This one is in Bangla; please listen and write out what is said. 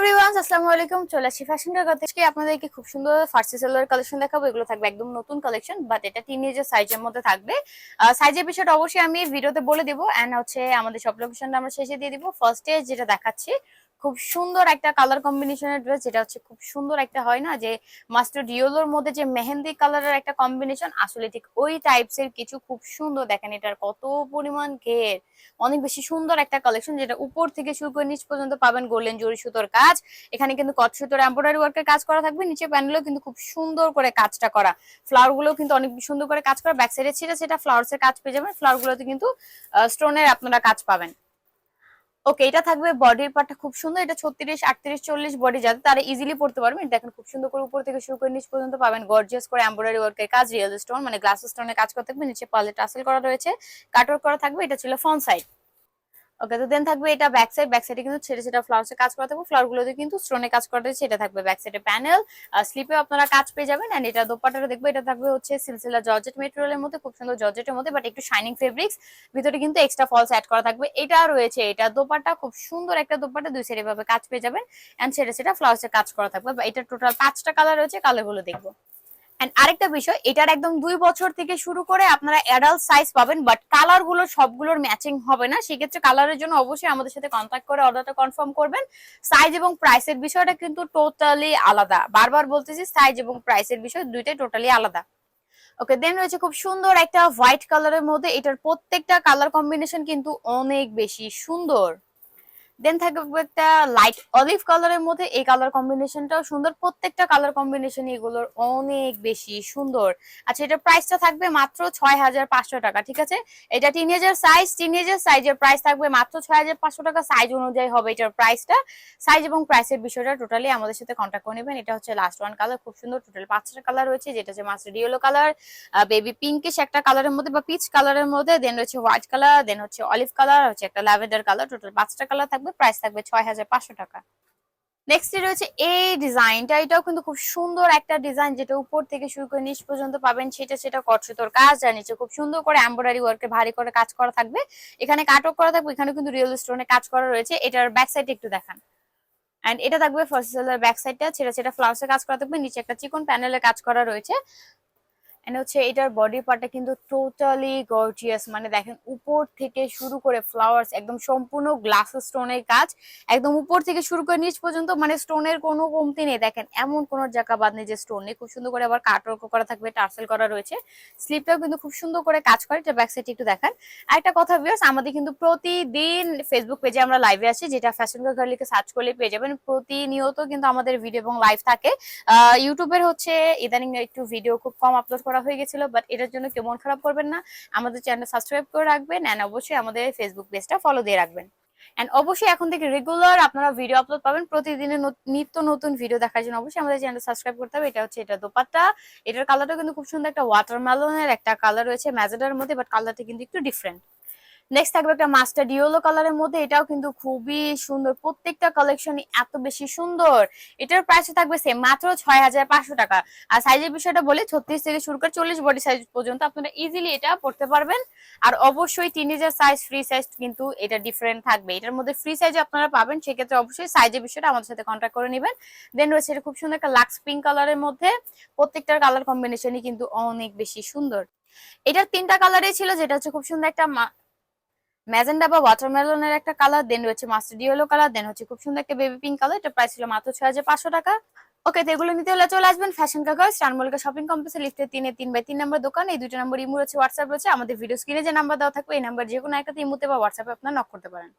এভরিওয়ান আসসালামু আলাইকুম। চলে আসি ফ্যাশন জগতে আজকে আপনাদেরকে খুব সুন্দর ফার্সি সেলার কালেকশন দেখাবো। এগুলো থাকবে একদম নতুন কালেকশন বাট এটা টিনেজার সাইজের মধ্যে থাকবে। সাইজের বিষয়টা অবশ্যই আমি ভিডিওতে বলে দিব। এন্ড হচ্ছে আমাদের সব লোকেশনটা আমরা শেষে দিয়ে দিব। ফার্স্টে যেটা দেখাচ্ছি খুব সুন্দর একটা কালার কম্বিনেশনের ড্রেস যেটা হচ্ছে খুব সুন্দর একটা হয় না যে মাস্টার ডিওলোর মধ্যে যে মেহেন্দি কালারের একটা কম্বিনেশন আসলে ঠিক ওই টাইপস এর কিছু খুব সুন্দর। দেখেন এটার কত পরিমাণ ঘের অনেক বেশি সুন্দর একটা কালেকশন যেটা উপর থেকে শুরু করে নিচ পর্যন্ত পাবেন গোল্ডেন জরি সুতোর কাজ। এখানে কিন্তু কট সুতোর এমব্রয়ডারি ওয়ার্কের কাজ করা থাকবে নিচে প্যানেলও কিন্তু খুব সুন্দর করে কাজটা করা। ফ্লাওয়ারগুলো কিন্তু অনেক সুন্দর করে কাজ করা। ব্যাক সাইডে ছিল সেটা ফ্লাওয়ার্স এর কাজ পেয়ে যাবেন। ফ্লাওয়ার গুলোতে কিন্তু স্টোনের আপনারা কাজ পাবেন। ওকে এটা থাকবে বডির পার্টটা খুব সুন্দর। এটা ছত্রিশ, আটত্রিশ, চল্লিশ বডি যাতে তারা ইজিলি পড়তে পারবেন। দেখেন খুব সুন্দর করে উপর থেকে শুরু করে নিচ পর্যন্ত পাবেন। গর্জিয়াস করে এম্বয়ডারি ওয়ার্কের কাজ রিয়েল স্টোন মানে গ্লাস স্টোনের কাজ করতে থাকবে। নিচে পালে টাসেল করা রয়েছে। কাটওয়ার্ক করা থাকবে। এটা ছিল ফ্রন্ট সাইড ওকে তো দেন থাকবে এটা ব্যাক সাইড ব্যাক সাইডে কিন্তু ছেড়ে ছেড়ে ফ্লাওয়ার্সে কাজ করা থাকবে ফ্লাওয়ার গুলোতে কিন্তু স্টোনে কাজ করা রয়েছে এটা থাকবে ব্যাক সাইডে প্যানেল স্লিপে আপনারা কাজ পেয়ে যাবেন। এন্ড এটা দোপাটাটা দেখবে, এটা থাকবে হচ্ছে সিলসিলা জর্জেট মেটেরিয়ালের মধ্যে, খুব সুন্দর জর্জেটের মধ্যে বাট একটু শাইনিং ফেব্রিক্স ভিতরে কিন্তু এক্সট্রা ফলস অ্যাড করা থাকবে। এটা রয়েছে, এটা দোপাটা খুব সুন্দর একটা দোপাটা দুই সাইডে ভাবে কাজ পেয়ে যাবেন। এন্ড ছেড়ে সেটা ফ্লাওয়ার্সে কাজ করা থাকবে। এটা টোটাল পাঁচটা কালার রয়েছে কালারগুলো দেখব। এন্ড আরেকটা বিষয়, এটার একদম দুই বছর থেকে শুরু করে আপনারা অ্যাডাল্ট সাইজ পাবেন বাট কালারগুলো সবগুলোর ম্যাচিং হবে না। সেক্ষেত্রে কালারের জন্য অবশ্যই আমাদের সাথে কন্ট্যাক্ট করে অর্ডারটা কনফার্ম করবেন। সাইজ এবং প্রাইসের বিষয়টা কিন্তু টোটালি আলাদা। বারবার বলতেছি সাইজ এবং প্রাইসের বিষয় দুইটাই টোটালি আলাদা। ওকে দেন রয়েছে খুব সুন্দর একটা হোয়াইট কালারের মধ্যে, এটার প্রত্যেকটা কালার কম্বিনেশন কিন্তু অনেক বেশি সুন্দর। দেন থাকবে একটা লাইট অলিভ কালারের মধ্যে এই কালার কম্বিনেশনটাও সুন্দর। প্রত্যেকটা কালার কম্বিনেশন এগুলোর অনেক বেশি সুন্দর। আচ্ছা এটার প্রাইসটা থাকবে মাত্র ছয় হাজার পাঁচশো টাকা, ঠিক আছে? এটা টিনেজার সাইজ টিনেজার সাইজের প্রাইস থাকবে মাত্র ছয় হাজার পাঁচশো টাকা। সাইজ অনুযায়ী হবে এটার প্রাইসটা সাইজ এবং প্রাইসের বিষয়টা টোটালি আমাদের সাথে কন্ট্যাক্ট করে নেবেন। এটা হচ্ছে লাস্ট ওয়ান কালার খুব সুন্দর। টোটাল পাঁচটা কালার রয়েছে, যেটা হচ্ছে master yellow colour baby pinkish একটা কালারের মধ্যে বা পিচ কালারের মধ্যে দেন রয়েছে হোয়াইট কালার দেন হচ্ছে অলিভ কালার হচ্ছে একটা ল্যাভেন্ডার কালার টোটাল পাঁচটা কালার থাকবে। প্রাইস থাকবে ছয় হাজার পাঁচশো টাকা। নেক্সট রয়েছে এই ডিজাইনটা এটাও কিন্তু খুব সুন্দর একটা ডিজাইন যেটা উপর থেকে শুরু করে নিচ পর্যন্ত পাবেন, সেটা সেটা কটসুতোর কাজ নিচে খুব সুন্দর করে এমব্রয়ডারি ওয়ার্কে ভারী করে কাজ করা থাকবে। এখানে কাটক করা থাকবে এখানে কিন্তু রিয়েল স্টোনে কাজ করা রয়েছে। এটার ব্যাক সাইড একটু দেখান। এটা থাকবে ফার্স্ট ব্যাক সাইডটা ছেড়ে ছেড়ে ফ্লাওয়ার্সে কাজ করা থাকবে, নিচে একটা চিকন প্যানেলে কাজ করা রয়েছে। এন্ড হচ্ছে এটার বডি পার্টটা কিন্তু টোটালি গর্জিয়াস মানে দেখেন উপর থেকে শুরু করে ফ্লাওয়ার্স একদম সম্পূর্ণ গ্লাস স্টোনের কাজ, একদম উপর থেকে শুরু করে নিচ পর্যন্ত মানে স্টোনের কোনো কমতি নেই। দেখেন এমন কোনো জায়গা বাদ নেই যে স্টোন নেই, খুব সুন্দর করে আবার কাটওয়ার্ক করা থাকবে, টার্সেল করা রয়েছে। স্লিপটাও কিন্তু খুব সুন্দর করে কাজ করে, এটা ব্যাক সাইড একটু দেখান। একটা কথা ভিউয়ার্স আমাদের কিন্তু প্রতিদিন ফেসবুক পেজে আমরা লাইভে আসি, যেটা ফ্যাশন গার্লিকে সার্চ করলে পেয়ে যাবেন। প্রতিনিয়ত কিন্তু আমাদের ভিডিও এবং লাইভ থাকে। ইউটিউবের হচ্ছে ইদানিং একটু ভিডিও খুব কম আপলোড করা হয়ে গেছিল বাট এটার জন্য কেউ মন খারাপ করবেন না। আমাদের চ্যানেল সাবস্ক্রাইব করে রাখবেন অ্যান্ড অবশ্যই আমাদের ফেসবুক পেজটা ফলো দিয়ে রাখবেন। অ্যান্ড অবশ্যই এখন থেকে রেগুলার আপনারা ভিডিও আপলোড পাবেন। প্রতিদিনের নিত্য নতুন ভিডিও দেখার জন্য অবশ্যই আমাদের চ্যানেল সাবস্ক্রাইব করতে হবে। এটা হচ্ছে, এটা দোপাট্টা। এটার কালারটা কিন্তু খুব সুন্দর একটা ওয়াটারমেলনের একটা কালার রয়েছে ম্যাজেডার মধ্যে বাট কালারটা কিন্তু একটু ডিফারেন্ট নেক্সট থাকবে একটা মাস্টার ডিওলো কালারের মধ্যে, এটাও কিন্তু খুবই সুন্দর। প্রত্যেকটা কালেকশনই এত বেশি সুন্দর। এটার প্রাইস থাকবে সেম মাত্র ছয় হাজার পাঁচশো টাকা। আর সাইজের বিষয়টা বলি, ছত্রিশ থেকে শুরু করে চল্লিশ বডি সাইজ পর্যন্ত আপনারা ইজিলি এটা পড়তে পারবেন। আর অবশ্যই টিনেজার সাইজ ফ্রি সাইজ কিন্তু এটা ডিফারেন্ট থাকবে। এটার মধ্যে ফ্রি সাইজ আপনারা পাবেন, সেক্ষেত্রে অবশ্যই সাইজের বিষয়টা আমাদের সাথে কন্ট্যাক্ট করে নেবেন। দেন রয়েছে এটা খুব সুন্দর একটা লাক্স পিঙ্ক কালারের মধ্যে। প্রত্যেকটার কালার কম্বিনেশনই কিন্তু অনেক বেশি সুন্দর। এটার তিনটা কালারই ছিল, যেটা হচ্ছে খুব সুন্দর একটা ম্যাজেন্ডা বা ওয়াটারমেলনের একটা কালার দেন রয়েছে মাস্টার্ড ইয়েলো কালার দেন হচ্ছে খুব সুন্দর একটা বেবি পিঙ্ক কালার। এটা প্রাইস ছিল মাত্র ছয় হাজার পাঁচশো টাকা। ওকে তো এগুলো নিতে হলে চলে আসবেন ফ্যাশন কাগজ স্টানমলিকা শপিং কমপ্লেক্সে লিফটে তিনে তিন বাই তিন নম্বর দোকান। এই দুটো নম্বর ইমো রয়েছে হোয়াটসঅ্যাপ রয়েছে। আমাদের ভিডিও স্ক্রিনে যে নাম্বার দেওয়া থাকবে, এই নাম্বার যে কোনো একটাতে ইমোতে বা হোয়াটসঅ্যাপে আপনার নক করতে পারেন।